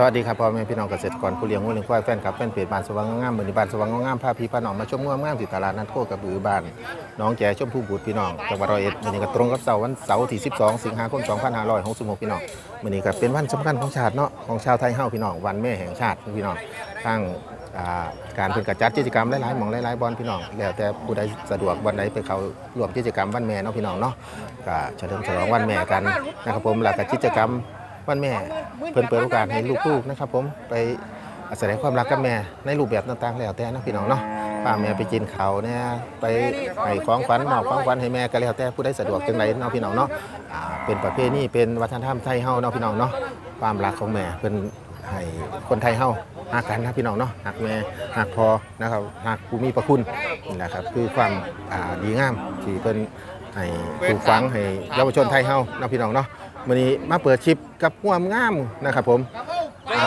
สวัสดีครับพ่อแม่พี่น้องเกษตรกรผู้เลี้ยงวัวเลี้ยงควายแฟนครับแฟนเพจบ้านสว่างงามมือนบ้านสว่างงามพาพี่พาน้องมาชมงามงามที่ตลาดนัดโคกระบือบ้านน้องแก่ชมพูบุตรพี่น้องจังหวัดร้อยเอ็ดวันนี้ก็ตรงกับเสาร์วันเสาร์ที่ 12 สิงหาคม 2566 พี่น้องวันนี้ก็เป็นวันสำคัญของชาติเนาะของชาวไทยเฮาพี่น้องวันแม่แห่งชาติพี่น้องทั้งการเป็นกระจัดกิจกรรมหลายๆหมองหลายๆบอลพี่น้องแล้วแต่ผู้ใดสะดวกวันใดไปเขาร่วมกิจกรรมวันแม่เนาะพี่น้องเนาะก็เฉลิมฉลองวันแม่กันนะครับผมแล้วก็กิจกรรม วันแม่เพิ่นเปิดโอกาสให้ลูกๆนะครับ ผมไปแสดงความรักกับแม่ในรูปแบบต่างๆแล้วแต่นะพี่น้องเนาะพาแม่ไปกินข้าวเนี่ยไปให้ของขวัญมอบของขวัญให้แม่ก็แล้วแต่ผู้ใดสะดวกจังไดเนาะพี่น้องเนาะเป็นประเพณีเป็นวัฒนธรรมไทยเฮาเนาะพี่น้องเนาะความรักของแม่เพิ่นให้คนไทยเฮาหักกันนะพี่น้องเนาะหักแม่หักพอนะครับหักผู้มีพระคุณนี่แหละครับคือความดีงามที่เพิ่นให้ปลูกฝังให้เยาวชนไทยเฮาเนาะพี่น้องเนาะ วันนี้มาเปิดชิปกับงวามงามนะครับผมอ่า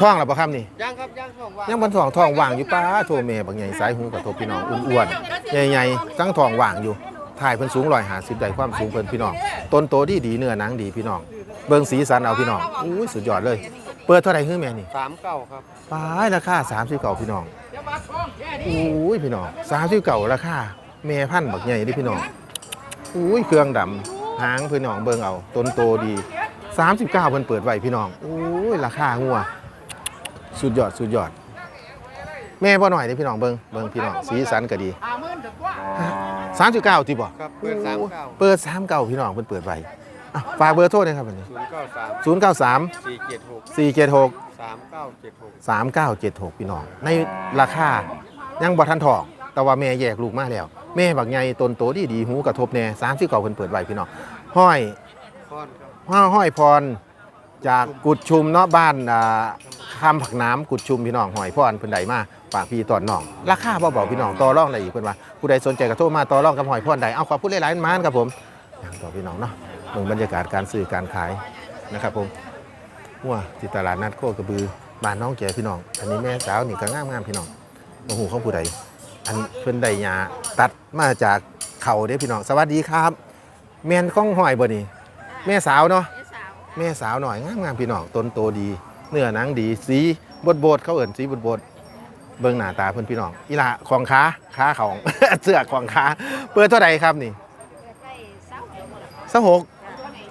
ท่องหรือเปล่าครับนี่ยังครับยังของว่ายังบนท้องท้องว่างอยู่ป้าโทเมบางใหญ่สายหูกับโทพี่น้องอ้วนๆใหญ่ๆทั้งท้องว่างอยู่ถ่ายเพิ่นสูงร้อยหาสิบได้ความสูงเพิ่นพี่น้องต้นโตดีดีเนื้อหนังดีพี่น้อง เบิ่งสีสันเอาพี่น้องอุ้ยสุดยอดเลย เปิดเท่าไหร่คือแม่นี่สามเก้าครับป้ายราคา30เก่าพี่น้องอุ้ยพี่น้อง30เก่าราคาแม่พันธุ์บักใหญ่เดิพี่น้องอุ้ยเครื่องดำ หางพี่น้องเบิ่งเอาต้นโตดี 39เพิ่นเปิดไว้พี่น้องอุ้ยราคางัวสุดยอดสุดยอด แม่บ่หน่อยเด้พี่น้องเบิ่งเบิ่งพี่น้องสีสันก็ดี39ติบ่ครับเปิดสามเก้าเปิด39พี่น้องเพิ่นเปิดไว้อะฝากเบอร์โทรหน่อยครับอันนี้ศูนย์เก้าสาม093 สี่เจ็ดหก476 สามเก้าเจ็ดหก3976 พี่น้อง ในราคายังบ่ทันทองแต่ว่าแม่แยกลูกมาแล้ว แม่บักใหญ่ต้นโตดีดีหูกระทบแน่39เก่าเพิ่นเปิดไว้พี่น้องห้อยห้าห้อยพรจากกุดชุมเนาะบ้านอ่าคำผักน้ำกุดชุมพี่น้องหอยพรเพิ่นใดมาฝากพี่ตอนน้องราคาเบาๆพี่น้องต่อรองได้อีกเพิ่นว่าผู้ใดสนใจก็โทรมาต่อรองกับหอยพรใดเอาขอบคุณหลายๆมานครับผมอย่างต่อพี่น้องเนาะเบิ่งบรรยากาศการซื้อการขายนะครับผมหัวที่ตลาดนัดโคกระบือบ้านน้องแก่พี่น้อง อันนี้แม่สาวนี่ก็งามๆพี่น้องโอ้โหของผู้ใด อันเพิ่นได้หญ้าตัดมาจากเขาเด้พี่น้องสวัสดีครับ แม่นของหอยบ่นี่แม่สาวเนาะแม่สาวหน่อยงามงามๆพี่น้องต้นโตดี เนื้อหนังดีสีบดบดๆเขาเอิ่นสีบดบดๆเบิ่งหน้าตาเพิ่นพี่น้องอีหละของค้าค้าของ เสื้อของค้าเปิดเท่าไหร่ครับนี่สักหก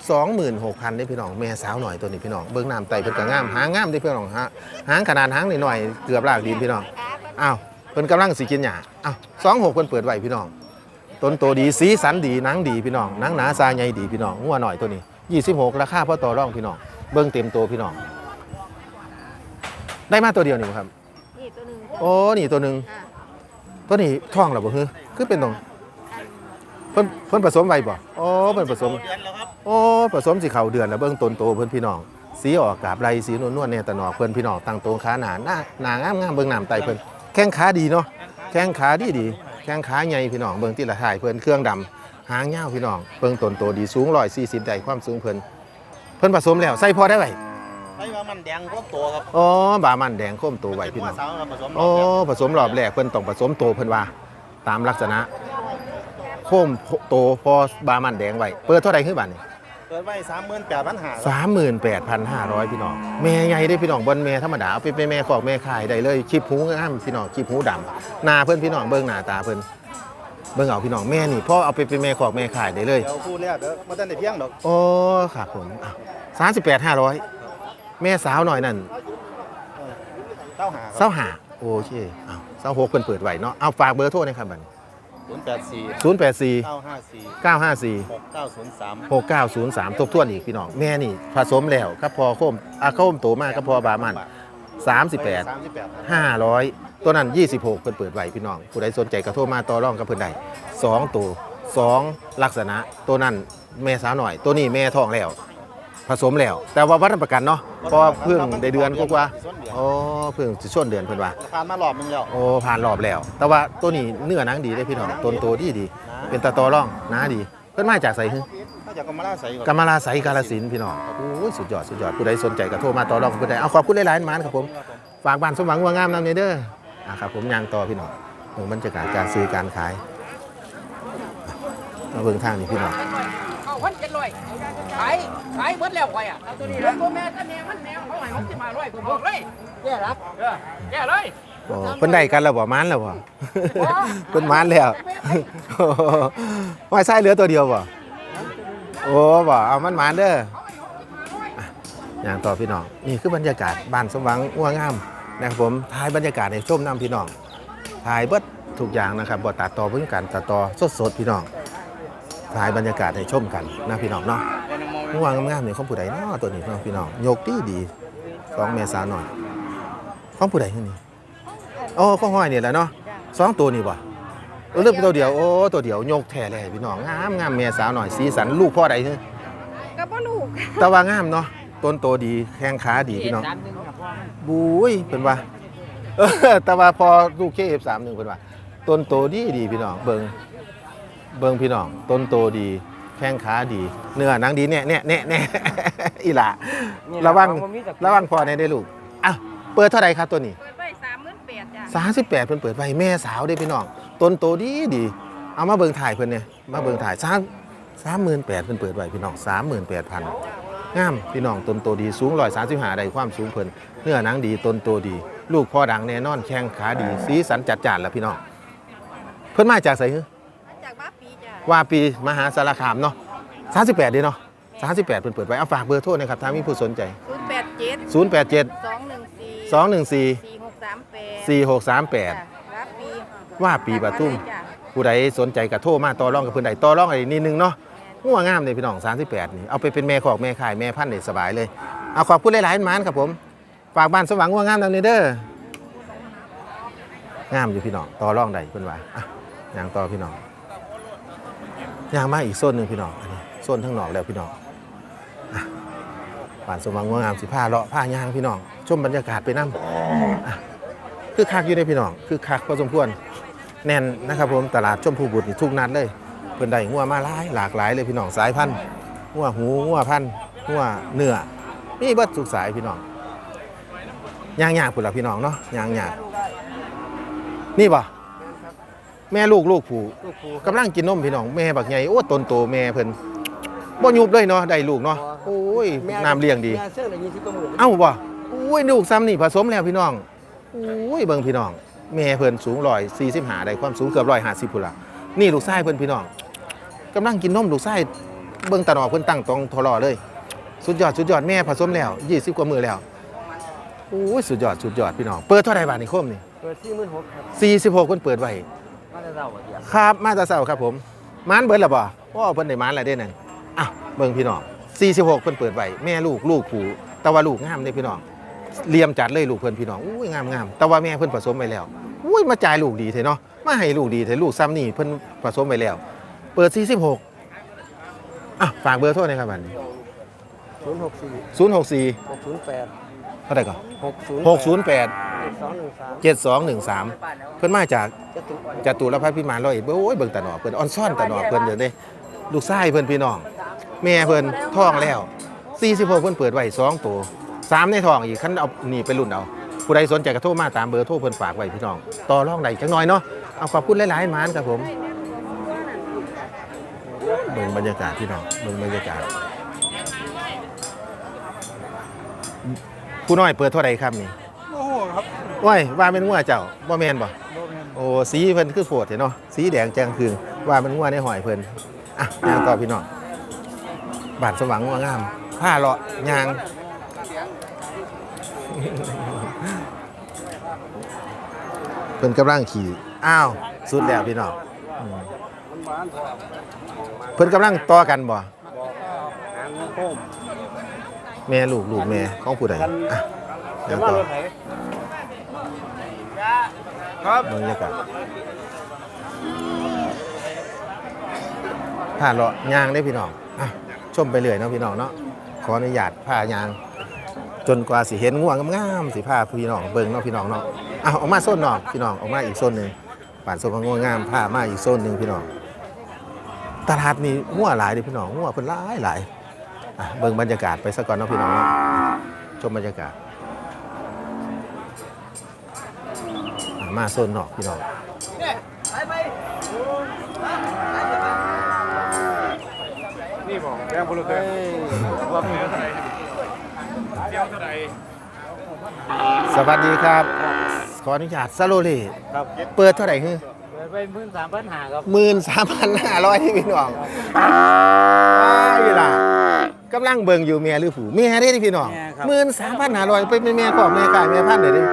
สองหมื่นหกพันได้พี่น้องแม่สาวหน่อยตัวนี้พี่น้องเบิ่งน้ำไตเพิ่นก็งามหางงามได้พี่น้องฮะหางขนาดหางนิดหน่อยๆเกือบลากดินพี่น้องอ้าว เพิ่นกำลังสิกินหญ้าอ้าวสองหกเพิ่นเปิดไว้พี่น้อง ต้นโตดีสีสันดีหนังดีพี่น้องหนังหนาซาใหญ่ดีพี่น้องงัวหน่อยตัวนี้26ราคาพ่อต่อรองพี่น้อง เบิ้งเต็มตัวพี่น้อง ได้มาตัวเดียวนี่บ่ครับ นี่ตัวหนึ่งโอ้นี่ตัวหนึ่งอะตัวนี้ท้องหรอบ่ฮือคือเป็นตรงเพิ่นเพิ่นผสมไว้บ่โอ้เพิ่นผสมโอ้ผสมสิเข้าเดือนแล้วเบิ่งต้นโตเพิ่นพี่น้อง สีออกกาบไรสีนวลๆเนี่ยตะหนอกเพิ่นพี่น้องตั้งโตขาหนาหน้าหน้างามๆเบิ่งน้ำไตเพิ่น แข้งขาดีเนาะแข้งขาดีดีแข้งขาใหญ่พี่น้องเบิ่งที่ละถ่ายเพิ่นเครื่องดำหางยาวพี่น้องเบิ่งต้นโตดีสูง140ได้ความสูงเพิ่นเพิ่นผสมแล้วใส่พอได้ไว้ไอ้ว่ามันแดงครบตัวครับอ๋อบามันแดงโค้มโตไว้พี่น้องสาวเราผสมโอ้ผสมรอบแรกเพิ่นต้องผสมโตเพิ่นว่าตามลักษณะโค้มโตพอบามันแดงไว้เปิดเท่าไหร่คือบัดนี้ เปิดไว้สามหมื่นแปดพันห้าสามหมื่นแปดพันห้าร้อยพี่น้องแม่ใหญ่ได้พี่น้องบนแม่ธรรมดาเอาไปเป็นแม่ขอกแม่ขายได้เลยคลิปหูงามพี่น้องคลิปหูดำหน้าเพิ่นพี่น้องเบิ่งหน้าตาเพิ่นเบิ่งเอาพี่น้องแม่นี่พ่อเอาไปเป็นแม่ขอกแม่ขายได้เลยเดี๋ยวพูดแล้วเดี๋ยวมาตั้งแต่เพียงดอกโอ้ครับผมสามสิบแปดห้าร้อยแม่สาวหน่อยนั่นเต้าหาเศร้าหาโอเคอ้าวเศร้าหกเพิ่นเปิดไว้เนาะเอาฝากเบอร์โทรหนะครับบัดนี้ศู นย์แปดสี่ศูนย์แปดสี่เก้าห้าสี่เก้าห้าสี่หกเก้าศูนย์สามหกเก้าศูนย์สามทบทวนอีกพี่น้องแม่นี่ผสมแล้วครับพอโคมอาโคมโตมากครับพอบามันสามสิบแปดสามสิบแปดห้าร้อยตัวนั้นยี่สิบหกเพิ่นเปิดไว้พี่น้อง ผู้ใดสนใจก็โทรมาต่อรองกับเพิ่นได้สองตัวสองลักษณะ ตัวนั้นแม่สาวหน่อย ตัวนี้แม่ท้องแล้ว ผสมแล้ว แต่ว่าวัดประกันเนาะเพราะว่าเพิ่งได้เดือนกว่าๆโอ้เพิ่งสิช่วงเดือนเพิ่นว่าผ่านมารอบนึงแล้วโอ้ผ่านรอบแล้ว แต่ว่าตัวนี้เนื้อหนังดีได้พี่น้องต้นโตดีดี เป็นตาตอร่องหนาดี เพิ่นมาจากไสฮึถ้าจากกรมราชใส่ก่อนกำมะลาไสกาลสินธุ์พี่น้องโอ้ยสุดยอดสุดยอดผู้ใดสนใจก็โทรมาต่อรองกับผู้ใดเอาขอบคุณหลายๆหมานครับผมฝากบ้านสมหวังวัวงามนำเนเด้ออะครับผมยางต่อพี่น้องเบิ่งบรรยากาศการซื้อการขายมาเบิ่งทางนี่พี่น้องพันเจ็ดร้อย ขายขายเบิดแล้วข่อยอะเอาตัวนี้แล้วตัวแม่ก็แม่มันแมวเขาให้ผมสิมาร้อยผมบอกเลยแย่รักเออแย่เลยโอ้เพิ่นได้กันแล้วบ่มานแล้วบ่เพิ่นมานแล้วโอ้ว่าใช่เหลือตัวเดียวบ่โอ้บ่เอามันมานเด้ออะอย่างต่อพี่น้องนี่คือบรรยากาศบ้านสมหวังอ้วงามนะครับผมถ่ายบรรยากาศในชมน้ำพี่น้องถ่ายเบิดทุกอย่างนะครับบ่ตัดต่อเพิ่งกันตัดต่อสดๆพี่น้องถ่ายบรรยากาศให้ชมกันนะพี่น้องเนาะ อ้วงงามๆนี่ของผู้ใดเนาะตัวนี้เนาะพี่น้องยกดีดีๆสองเมษาหน่อยของผู้ใดที่นี่โอ้ข้าวห้อยนี่แหละเนาะสองตัวนี่บ่เออเลือกตัวเดียวโอ้ตัวเดียวยกแท้เลยพี่น้องงามงามแม่สาวหน่อยสีสันลูกพ่อใดเนก็บ่ลูกแต่ว่างามเนาะต้นโตดีแข้งขาดีพี่น้องบุ้ยเป็นว่าเออแต่ว่าพอลูกเคเอฟสามหนึ่งเป็นว่าต้นโตดีดีพี่น้องเบิงเบิงพี่น้องต้นโตดี แข้งขาดี เนื้อหนังดีแน่แน่แน่แน่อีหล่ะระวังระวังพอในได้ลูกอะเปิดเท่าไหร่ครับตัวนี้ เปิดไว้สามหมื่นแปดจ้ะสามสิบแปดเพิ่นเปิดไว้แม่สาวได้พี่น้องต้นโตดีดีเอามาเบิ่งถ่ายเพิ่นเนี่ยมาเบิ่งถ่ายสามสามหมื่นแปดเพิ่นเปิดไว้พี่น้องสามหมื่นแปดพันงามพี่น้องต้นโตดีสูงร้อยสามสิบห้าได้ความสูงเพิ่นเนื้อหนังดีต้นโตดี ลูกพ่อดังแน่นอนแข้งขาดีสีสันจัดจ้านแล้วพี่น้องเพิ่นมาจากไสฮึมา จากบ้าปีจ้ะว่าปีมหาสารคามเนาะสามสิบแปดดีเนาะสามสิบแปดเพิ่นเปิดไว้เอาฝากเบอร์โทรหนะครับถ้ามีผู้สนใจ ศูนย์แปดเจ็ดศูนย์แปดเจ็ดสองหนึ่งสี่สองหนึ่งสี่สี่หกสามแปดสี่หกสามแปดบ้าปีว่าปีปทุม จ้ะผู้ใดสนใจก็โทรมาต่อรองกับเพิ่นใดต่อรองอะไรนิดนึงเนาะงัวงามเลยพี่น้อง38 นี่ เอาไปเป็นแม่ขอกแม่ขายแม่พันธุ์ได้สบายเลย เอาขอบคุณหลายๆหมานครับผม ฝากบ้านสว่างงัวงามนำเนเด้องามอยู่พี่น้องต่อรองได้เพิ่นว่าอะย่างต่อพี่น้อง ยางมาอีกโซนหนึ่งพี่น้องอันนี้โซนทั้งนอกแล้วพี่น้องอ่านสว่างงัวงามสิผ้าเลาะผ้ายางพี่น้องชมบรรยากาศไปนํอะคือคักอยู่ในพี่น้องคือคักพอสมควรแน่นนะครับผมตลาดชมพูบุตรทุกนัดเลยเพิ่อนได้งัวมาหลายหลากหลายเลยพี่น้องสายพันธุ์งัวหูงัวพันธุ์งัวเนื้อมีเบิดทุกสายพี่น้องยางยากพุ่นละพี่น้องเนาะยางยากนี่บ่ แม่ลูกลูกผูกำลังกินนมพี่น้องแม่บักใหญ่โอ้ตนโตแม่เพิ่นบ่ยุบเลยเนาะได้ลูกเนาะโอ้ยน้ำเลี้ยงดี แม่เสื้ออะไรยี่สิบกว่าหมื่นเอ้าบ่อุ้ยลูกซ้ำนี่ผสมแล้วพี่น้องอุ้ยเบิ่งพี่น้อง แม่เพิ่นสูงร้อยสี่สิบหาได้ความสูงเกือบร้อยห้าสิบพุ่นละนี่ลูกชายเพิ่นพี่น้องกำลังกินนมลูกชายเบิ่งตาหนอกเพิ่นตั้งตรงทอรอเลย สุดยอดสุดยอดแม่ผสมแล้วยี่สิบกว่ามือแล้วอุ้ยสุดยอดสุดยอดพี่น้องเปิดเท่าไหร่บาทนี่คมนี่เปิดสี่หมื่นหกครับสี่สิบหกเพิ่นเปิดไว้ มาจะเท่าเดียวครับมาแตาเช้าครับผมมานเบิดแล้วบ่ว่าเพิ่นได้มานอะไรได้นั่นอ้าวเบิ่งพี่น้อง46เพิ่นเปิดไว้แม่ลูกลูกผูแต่ว่าลูกงามเด้พี่น้องเหลี่ยมจัดเลยลูกเพิ่นพี่น้องอุ้ยงามงามแต่ว่าแม่เพิ่นผสมไว้แล้วอุ้ยมาจ่ายลูกดีเถอะเนาะมาให้ลูกดีเถอะลูกซ้ำนี่เพิ่นผสมไว้แล้ว เปิด 46อะฝากเบอร์โทรหน่อยครับบัดนี้ศูนย์หกสี่064หกศูนย์แปดเท่าไหร่ก่อนหกศูนย์608 เจ็ดสองหนึ่งสาม7213เพิ่นมาจากจะตุกจตุรพัฒน์พิมานร้อยเอ็ดโอ้ยเบิ่งตาหนอกเพิ่นออนซ่อนตาหนอกเพิ่นเดี๋ยวนี้ลูกชายเพิ่นพี่น้อง แม่เพิ่นท้องแล้ว46เพิ่นเปิดไว้2ตัว3ในท้องอีกคันเอานี่ไปรุ่นเอาผู้ใดสนใจก็โทรมาตามเบอร์โทรเพิ่นฝากไว้พี่น้องต่อรองได้จักหน่อยเนาะเอาขอบคุณหลายๆหมานครับผมเบิ่งบรรยากาศพี่น้องเบิ่งบรรยากาศผู้น้อยเปิดเท่าไหร่ครับนี่โอ้โหครับ ว้ายว่าเป็นงัวเจ้าบ่แม่นบ่โบแมนโอ้สีเพิ่นคือโฟดเนาะสีแดงแจงคืงว่ามันงัวในหอยเพิ่นอะยางต่อพี่น้องบาดสว่างงัวงามผ้าเลาะยางเพิ่นกำลังขี่อ้าวสุดแล้วพี่น้องอืมเพิ่นกำลังต่อกันบ่หางโคมแม่ลูกลูกแม่ของผู้ใดอะเดี๋ยายงวมาต่อรถไหน ครับบรรยากาศผ่านเลาะยางได้พี่น้องอะชมไปเรื่อยเนาะพี่น้องเนาะขออนุญาตพายาง จนกว่าสิเห็นง่วงงามๆสิพาพี่น้องเบิ่งเนาะพี่น้องเนาะเอะออกมาโซนนอกพี่น้องออกมาอีกโซนหนึ่งป่านโซนง่วงงามพามาอีกโซนหนึ่งพี่น้องตลาดนี่ง่วหลายเด้อพี่น้องง่วเพิ่นหลายหลายเบิ่งบรรยากาศไปซะก่อนเนาะพี่น้องเนาะชมบรรยากาศอะ มาโซนนอกพี่น้องนี่นี่บอกแรงพลเรือนว่ามีเท่าไหร่เดียวเท่าไหร่สวัสดีครับ ขออนุญาตซาโลเล่ครับเปิดเท่าไหร่คือเปิดไปหมื่นสามพันหาครับหมื่นสามพันห้าร้อยที่พี่น้องเวลากำลังเบิ่งอยู่เมียหรือผู้เมียได้ที่พี่น้องหมื่นสามพันห้าร้อยเป็นเมียของเมียกายเมียพันเดี๋ยวนี้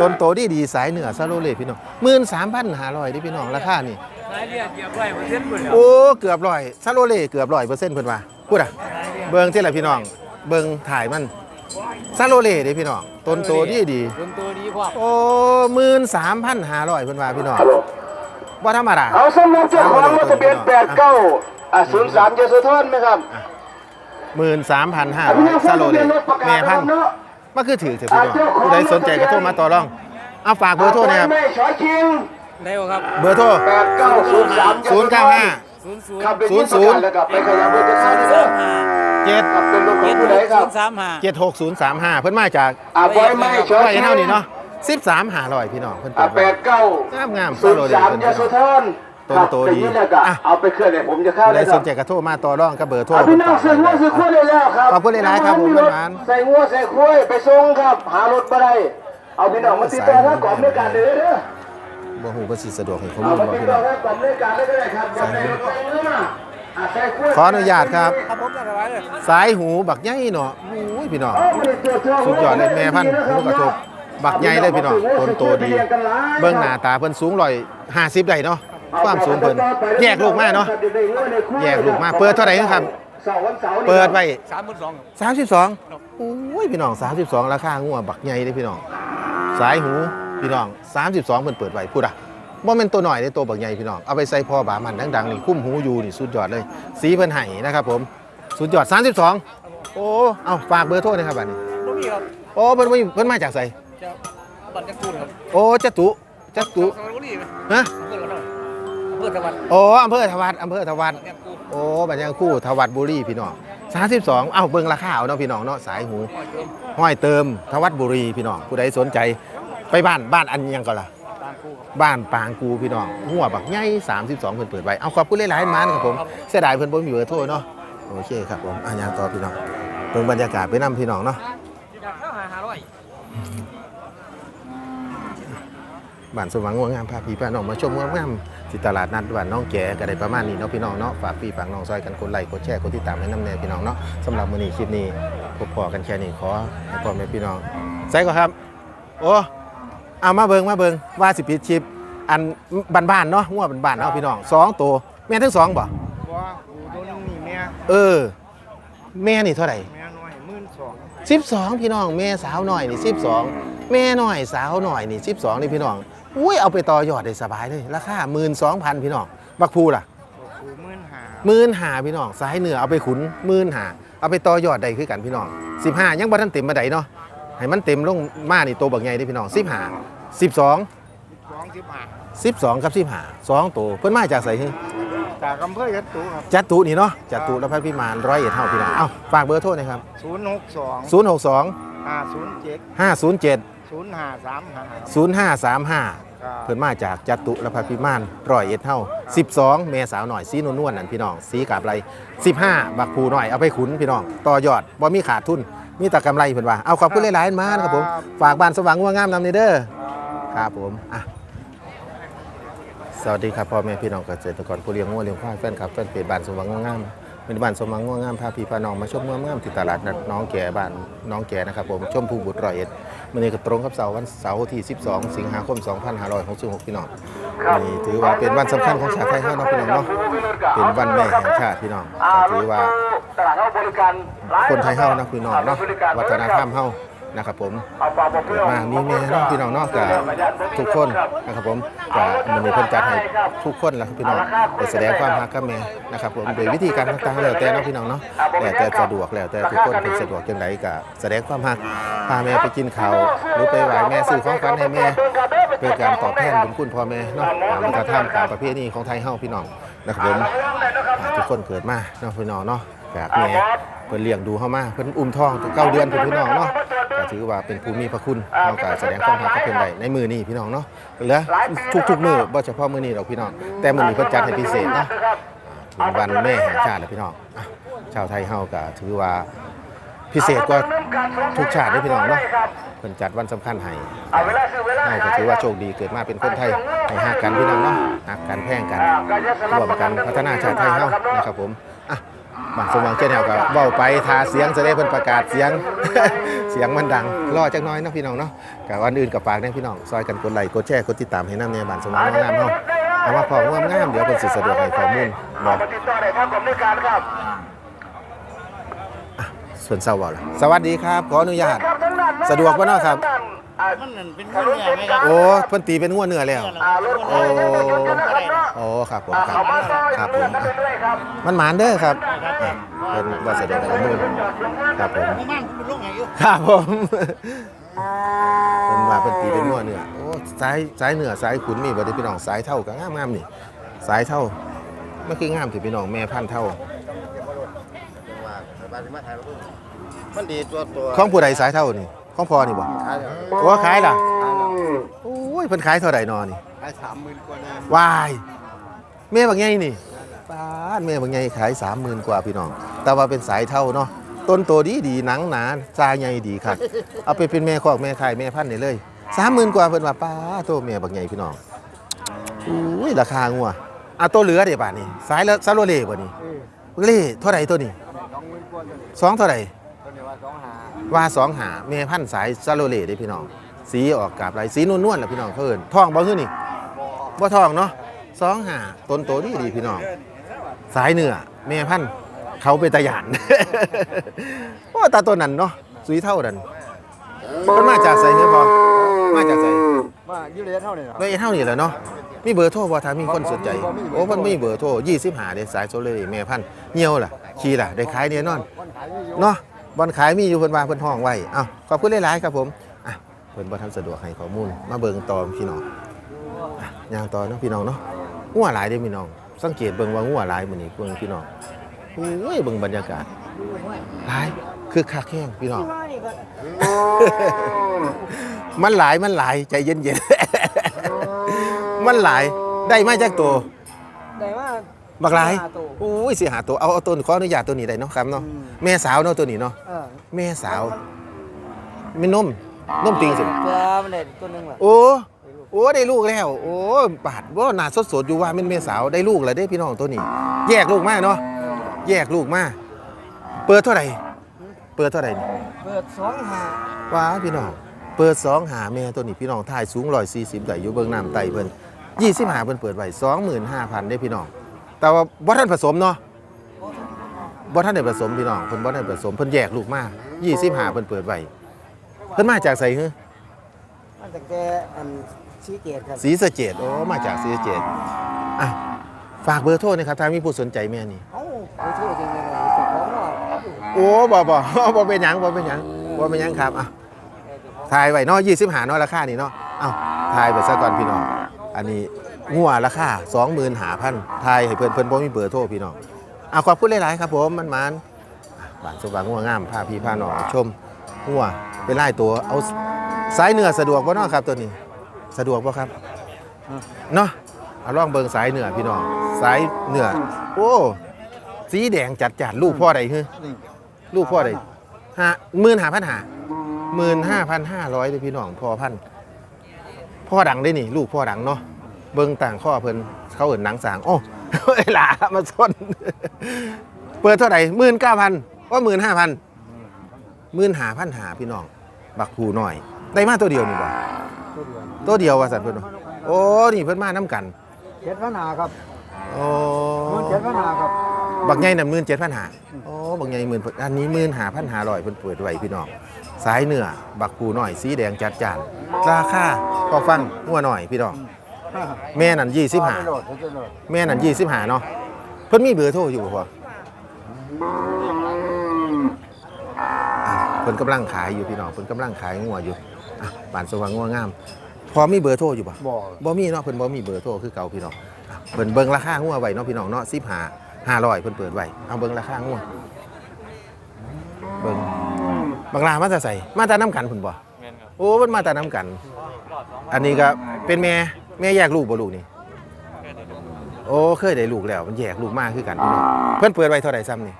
ต้นโตดีดีๆสายเหนือซาโลเล่พี่น้องหมื่นสามพันห้าร้อยที่พี่น้องราคานี่รายเรียกเกี่ยวกับเส้นบุญแล้วโอ้เกือบร้อยซาโลเล่เกือบร้อยเปอร์เซ็นต์เพิ่นว่าพูดอะเบิ่งที่ละพี่น้อง เบิ่งถ่ายมันซาโลเล่เด้พี่น้องต้นโตดีดีต้นตัวดีพอๆโอ้หมื่นสามพันห้าร้อยเพิ่นว่าพี่น้องว่าธรรมดาเอาสำหรับเจ้าของรถทะเบียนแปดเก้าอะศูนย์สามเยโสธรไหมครับหมื่นสามพันห้าร้อยซาโลเล่แม่พันธุ์ มันคือถือเถอะพี่น้องผู้ใดสนใจก็โทรมาต่อรองเอาฝากเบอร์โทรนะครับไม่ช้อยคิงได้ครับ เบอร์โทรแปดเก้าศูนย์สามศูนย์เก้าห้าศูนย์ศูนย์ขับไปที่ประกาศแล้วกับไปขยับรถจะเข้าได้สาแล้วมห้าเจ็ดขับเป็นรถของผู้ใดครับสามห้าเจ็ดหกศูนย์สามห้าเพิ่นมาจากอะบอยไม่ช้อยร้อยคิงเท่านี้เนาะสิบสามหาร้อยพี่น้องเพิ่นอะเปิดแปไว้ดเก้างามงามศูซานย์โลเล่สามเพิ่นเยโสธร ต้นโตดีขับไปนี่แล้วก็อะเอาไปเคลื่อนเลยผมจะเข้าผู้ใดได้คสรับนใจก็โทรมาต่อรองกับเบอร์โทรอะพี่น้องซื้องัวซื้อคุ้ยได้แล้วครับขอบคุณหลายๆครับผมรถหวานใส่งัวใส่คุ้ยไปส่งครับ หารถมาได้เอาพี่น้องมาติดต่อทางกล่องด้วยกันเลยเด้อบ่ฮู้ว่าสิสะดวกให้ข้อเอามูลมาบ่ติดพี่ต่น้อองทางกล่องด้วยกันเลยก็ได้ครับอยากได้รถใส่เนื้อมาอะใส่คุ้ยขออนุญาตครับครับผมจะสบายเลยสายหูบักใหญ่เนาะอุ้ยพี่น้องเอามาติดต่อทางสุดยอดเลยแม่พันธุ์หูกระทบบักใหญ่เลยพี่น้องต้นโตดี เบื้องหน้าตาเพิ่นสูงร้อยห้าสิบได้เนาะ ความสูงเพิ่นแยกลูกมาเนาะแยกลูกมาเปิดเท่าไหร่ครับเสาร์วันเสาร์นี่เปิดไว้สามหมื่นสองสามสิบสองโอ้ยพี่น้องสามสิบสองราคางัวบักใหญ่เลยพี่น้อง สายหูพี่น้องสามสิบสองเพิ่นเปิดไว้พูดอะบ่แม่นตัวหน่อยในตัวบักใหญ่พี่น้อง เอาไปใส่พ่อบามันดังๆนี่คุ้มหูอยู่นี่สุดยอดเลย สีเพิ่นให้นะครับผมสุดยอด32โอ้เอาฝากเบอร์โทรหนะครับบัดนี้บ่มีครับโอ้เพิ่นมาอยู่เพิ่นมาจากไสจะบัตรจักรกูลครับโอ้จตุจตุสระบุรีไหมฮะอำ เภอำเภอตะวันโอ้อำเภอทวัดอำเภอทวัดจักรโอ้บัญญัติคู่ทวัดบุรีพี่น้อง32เอ้าเบิ่งราคาเอาเนาะพี่น้องเนาะสายหูห้อยเติมห้อยเติมทวัดบุรีพี่น้องผู้ใดสนใจไปบ้านบ้านอันยังก็ล่ะตามคู่ครับบ้านปางกูพี่น้องหัวบักใหญ่32เพิ่นเปิดไว้เอาขอบคุณหลายๆมันครับผมเสียดายเพิ่นบ่มีเบอร์โทรเนาะโอเคครับผมอันยังต่อพี่น้องเบิ่งบรรยากาศไปนํพี่น้องเนาะบ้านสว่างงวงามพาพี่พาน้องมาชมงวงาม ที่ตลาดนัดบ้านน้องแก่ก็ได้ประมาณนี้เนาะพี่น้องเนาะฝากพี่ฝากน้องซอยกันกดไลค์กดแชร์กดติดตามให้น้ำแน่พี่น้องเนาะสำหรับมื้อนี้คลิปนี้พบพอกันแค่นี้ขอให้พ่อแม่พี่น้องใส่ก่อนครับ โอ้เอามาเบิงมาเบิงว่าสิปิดชิปอันบ้านๆเนาะงัวบ้านๆเนาะพี่น้องสองตัวแม่ทั้งสองบ่ว่ากูตัวนึงนี่แม่เออ แม่นี่เท่าไหร่แม่น้อยหมื่นสองสิบสองพี่น้องแม่สาวหน่อยนี่สิบสองแม่หน่อยสาวหน่อยนี่สิบสองนี่พี่น้อง อุ้ยเอาไปต่อยอดได้สบายเลยราคาหมื่นสองพันพี่น้องบักพูล่ะกูหมื่นห้าหมื่นหาพี่น้องสายเหนือเอาไปขุนหมื่นหาเอาไปต่อยอดได้คือกันพี่น้องสิบห้ายังบ่ทันเต็มมาไดเนาะให้มันเต็มลงมานี่โตวบักใหญ่เด้อพี่น้องสิบห้าสิบสองสองสิบห้าสิบสองกับสิบห้าสองตัวเพิ่นมาจากไสฮึจากอำเภอยัดตุครับจัตุนี่เนาะจัตุแล้วพัดพิมานร้อยเอ็ดเท่าพี่น้องเอ้าฝากเบอร์โทรหน่อยครับศูนย์หกสองศูนย์หกสองห้าศูนย์เจ็ดห้าศูนย์เจ็ด ศูนย์ห้าสามห้าศูนย์ห้าสามห้าครับเพิ่นมาจากจัตุรพัฒพิมานร้อยเอ็ดเท่า 12 เมษาวหน่อยสีนวลนวลนั่นพี่น้อง สีกาบไร 15 บักผูหน่อยเอาไปขุนพี่น้อง ต่อยอดบ่มีขาดทุน มีแต่กำไรเพิ่นว่า เอาขอบคุณหลายๆมานะครับผม ฝากบ้านสว่างงัวงามนำนี่เด้อ ครับผม อะ สวัสดีครับพ่อแม่พี่น้องเกษตรกรผู้เลี้ยงงัวเลี้ยงควายแฟนคลับแฟนเพจบ้านสว่างงัวงาม เป็นบ้านสว่างง่วงามพาพี่พาน้องมาชมง่วงามที่ตลาดนัดน้องแก่บ้านน้องแก่นะครับผมชมภูบุตรร้อยเอ็ดมันนี้ก็ตรงกับเสาร์วันเสาร์ที่ 12 สิงหาคม 2566พี่น้องนี่ถือว่าเป็นวันสำคัญของชาติไทยเฮาเนาะพี่น้องเนาะเป็นวันแม่แห่งชาติพี่น้องถือว่าคนไทยเฮานะพี่น้องเนาะวัฒนธรรมเฮา นะครับผมเอาฝากบอกเกิเพื่ดอนมามีแม่เนาะพี่น้องเนาะกับทุกคนนะครับผมกับมันมีเพิ่นจัดให้ทุกคนแหละครับพี่น้องไปแสดงความรักกับแม่นะครับผมโดยวิธีการต่างๆแล้วแต่เนาะพี่น้องเนาะแล้วแต่สะดวกแล้วแต่ทุกคนเป็นสะดวกจังไดก็แสดงความรักพาแม่ไปกินข้าวหรือไปไหว้แม่ซื้อของขวัญให้แม่เพื่อการตอบแทนบุญคุณพ่อแม่เนาะตามวัฒนธรรมตามประเพณีของไทยเฮาพี่น้องนะครับผมอ่าทุกคนเกิดมาเนาะพี่น้องเนาะ จากแม่เพิ่นเลี้ยงดูเฮามาเพิ่นอุ้มท้องเก้าเดือนเพิ่นพี่น้องเนาะก็ถือว่าเป็นภูมิพระคุณเราก็แสดงความรักกับเพิ่นได้ในมือนี้พี่น้องเนาะเหลือทุกๆมือบ่เฉพาะมือนี้หรอกพี่น้องแต่มือนี้เพิ่นจัดให้พิเศษเนาะถึงวันแม่แห่งชาติเลยพี่น้องอะชาวไทยเฮาก็ถือว่าพิเศษกว่าทุกชาติเด้อพี่น้องเนาะเพิ่นจัดวันสำคัญให้เอาเวลาซื้อเวลาเฮาก็ถือว่าโชคดีเกิดมาเป็นคนไทยให้ฮักกันพี่น้องเนาะฮักกันแพงกันร่วมกันพัฒนาชาติไทยเฮานะครับผมอะ บางสมหวังเจ้าแนวก็เว้าไปทาเสียงจะได้เพิ่นประกาศเสียง เสียงมันดังรอจักหน้อยเนาะพี่น้องเนาะก็วันอื่นก็ฝากแน่พี่น้องซอยกันกดไลค์กดแชร์กดติดตามให้น้ำในบ้านสมหวังงามเฮาเอามาพองามงามเดี๋ยวเพิ่นสิสะดวกให้ข้อมูลบอกมาติดต่อได้ทางกรมในการครับส่วนเศร้าบ่ล่ะสวัสดีครับขออนุญาต ครับทั้งนั้นสะดวกบ่เนาะครับ มันนั่นเป็นคนเนี่ยไหมครับโอ้เพิ่นตีเป็นงัวเนื้อแล้วอ่ารถโอ้ยยังจะหยุดอยู่นะครับเนาะโอ้ครับผมอ่าครับเอามาซอยครับผเลือมดกันเรื่อยๆครับมันหมานเด้อครับอะเป็นบ่สะดวกข้อมูลครับผมผมมันคุณลุงไงอยู่ครับผมเป็นว่าเพิ่นตีเป็นงัวเนื้อโอ้สายสายเนื้อสายขุนมีบ่ได้พี่น้องสายเท่าก็งามๆนี่สายเท่ามันคืองามที่พี่น้องแม่พันธุ์เท่ามันดีตัวตัวของผู้ใดสายเท่านี่ ของพ่อนี่บ่โอ้ขายล่ะโอ้ยเพิ่นขายเท่าใดนอนี่ขายสามหมื่นกว่านะวายแม่บางไงนี่ป้าดแม่บางไงขายสามหมื่นกว่าพี่น้อง แต่ว่าเป็นสายเท่าเนาะต้นโตดีดีหนังหนาซาใหญ่ดีครับเอาไปเป็นแม่คอกแม่ขายแม่พันธุ์ได้เลยสามหมื่นกว่าเพิ่นว่าป้าโตแม่บางไงพี่น้องอุ้ยราคางัวอะตัวเหลือเดี๋ยวบาทนี่สายแล้วซาโลเล่บ่นี่เล่เท่าไหร่ตัวนี้สองหมื่นกว่าเลยสองเท่าไหร่ ว่าสองหาแม่พันธุ์สายซาโลเล่เด้พี่น้อง สีออกกาบลายสีนวลๆแหละพี่น้องเขาเอิ้นทองบ่คือนี่บ่ทองเนาะสองหาต้นโตดีดีพี่น้อง สายเนื้อแม่พันธุ์เขาเป็นตะหยานโอ้ตาตัวนั้นเนาะสุยเท่านั้นมันมาจากใส่เนื้อพอมาจากใส่ว่ายูเรียเท่านี้เหรอเบอร์เท่านี้แหละเนาะมีเบอร์โทรบ่ถ้ามีคนสนใจ โอ้มันมีเบอร์โทร20หาเด้สายโซเลยแม่พันธุ์เหี่ยวล่ะ ขี้ล่ะ ได้ขายแน่นอนคนขายไม่อยู่เนาะ บอลขายมีอยู่เพิ่นว่าเพิ่นห้องไว้อ้าวขอบคุณหลายๆครับผมอะเพิ่นบ่ทันสะดวกให้ข้อมูลมาเบิ่งต่อพี่น้องอะย่างต่อเนาะพี่น้องเนาะงัวหลายเด้อพี่น้อง สังเกตเบิ่งว่างัวหลายมื้อนี้เบิ่งพี่น้องโอ้ยเบิ่งบรรยากาศหลายคือคักแห้งพี่น้อง มันหลายมันหลายใจเย็นๆ มันหลายได้มาจากตัว บักหลายห้าตัวโอ้ยสิหาตัวเอาเอาตัวขออนุญาตตัวนี้ได้เนาะครับเนาะแม่สาวเนาะตัวนี้เนาะเออแม่สาวไม่นมนมติงสิตัวมันเด็ดตัวหนึงว่ะโอ้โอ้ได้ลูกแล้ว โอ้บาดว่าหนาสดสดๆอยู่ว่าเป็นแม่สาวได้ลูกแล้วเด้พี่น้องตัวนี้ แยกลูกมาเนาะแยกลูกมาเปิดเท่าไหร่เปิดเท่าไหร่นี่เปิดสองหาว้าพี่น้องเปิดสองหาแม่ตัวนี้พี่น้องถ่ายสูงร้อยสี่สิบได้อยู่เบื้องน้ำไตเพิ่นยี่สิบหาเพิ่นเปิดไว้สองหมื่นห้าพันได้พี่น้อง แต่ว่าบ่ท่านผสมเนาะบ่ท่านได้ผสมพี่น้องเพิ่นบ่ได้ผสมเพิ่นแยกลูกมายี่สิบหาเพิ่นเปิดไว้เพิ่นมาจากไสฮึมันแต่แกอันชี้เกตครับศรีสะเกดโอ้มาจากศรีสะเกดอะฝากเบอร์โทรหนะครับถ้ามีผู้สนใจแม่นี่เอ้าไปเที่ยวจริงๆเลยเจ้าของว่าโอ้บ่บ่บ่เป็นหยังบ่เป็นหยังบ่เป็นหยังครับอะทายไว้เนาะ20หาเนาะราคานี่เนาะเอ้าทายไปซะก่อนพี่น้องอันนี้ งัวราคา20,000หาพันทายให้เพิ่นเพิ่นบ่มีเบอร์โทรพี่น้องอะขอบคุณหลายๆครับผมมันมันๆบ้านสว่างงัวงามพาพี่พาน้องชมงัวเป็นลายตัวเอาสายเนื้อสะดวกบ่เนาะครับตัวนี้สะดวกบ่ครับเนาะเอาลองเบิ่งสายเนื้อพี่น้องสายเนื้อโอ้สีแดงจัดจัดๆลูกพ่อใดฮึนี่ลูกพ่อใดห้าหมื่นห้าพันหาหมื่นห้าพันห้าร้อยเลยพี่น้องพ่อพันธุ์พ่อดังได้นี่ ลูกพ่อดังเนาะ เบิ่งต่างข้อเพิ่นเขาเอินหนังสางโอ้เวลามาชนเปิดเท่าไหร่หมื่นเก้าพันว่าหมื่นห้าพันหมื่นหาพันหาพี่น้อง บักผูหน่อย ได้มาตัวเดียวนี่บ่ตัวเดียวตัวเดียวว่าสัตว์เพิ่นว่าโอ้นี่เพิ่นมาน้ำกันเจ็ดพันหาครับโอ้มันเจ็ดพันหาครับบักใหญ่น่ะหมื่นเจ็ดพันหาโอ้บักใหญ่หมื่นอันนี้หมื่นหาพันหาร้อยเพิ่นเปิดไว้พี่น้องสายเนื้อบักผูหน่อยสีแดงจัดจานราคาพอฟังหัวหน่อยพี่น้อง แม่นั่นยี่สิบห้าโหลดโหลดแม่นั่นยี่สิบห้าเนาะเพิ่นมีเบอร์โทรอยู่บ่พ่ออะเพิ่นกำลังขายอยู่พี่น้องเพิ่นกำลังขายงัวอยู่อะบ้านสว่างงัวงาม พอมีเบอร์โทรอยู่บ่บ่อบ่มีเนาะเพิ่นบ่มีเบอร์โทรคือเก่าพี่น้องอะเพิ่นเบิ่งราคางัวไว้เนาะพี่น้องเนาะ15 500เพิ่นเปิดไว้เอาเบิ่งราคางัวเบิ่งบางลามาแต่ใส่มาแต่น้ำกันพุ่นบ่โอ้มันมาแต่น้ำกัน อันนี้ก็เป็นแม่ แม่แยกลูกบ่ลูกนี่ โอ้เคยได้ลูกแล้ว มันแยกลูกมาคือกันพี่น้องเพิ่นเปิดไว้เท่าไหร่ซ้ำนี่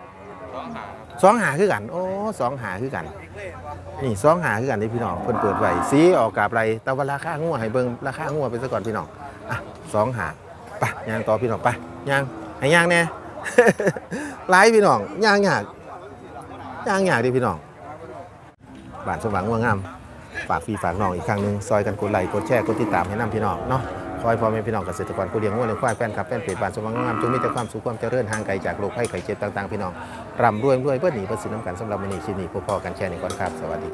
สองหาคือกัน โอ้สองหาคือกัน นี่สองหาคือกันนี่พี่น้อง เพิ่อนเปิดไว้สีออกกาบไรแต่ว่าราคางัวให้เบิ่งราคางัวไปซะก่อนพี่น้อง อะสองหาไปย่างต่อพี่น้องไปย่างให้ย่างแน่หลายพี่น้องย่างยากย่างยากดิพี่น้อง บ้านสว่างงัวงาม ฝากพี่ฝากน้องอีกครั้งหนึ่งซอยกันกดไลค์กดแชร์กดติดตามให้นํพี่น้องเนาะขอให้พ่อแม่พี่น้องเกษตรกรผู้เลี้ยงงัวเลี้ยงควายแฟนคลับแฟนเพจบ้านสว่างงัวงามจงมีแต่ความสุขความเจริญห่างไกลจากโรคภัยไข้เจ็บต่างๆพี่น้องร่ำรวยรวยเพื่อหนีเพื่อสินน้ำกันสำหรับมื้อนี้คลิปนี้พบพอกันแชร์ในก่อนครับสวัสดี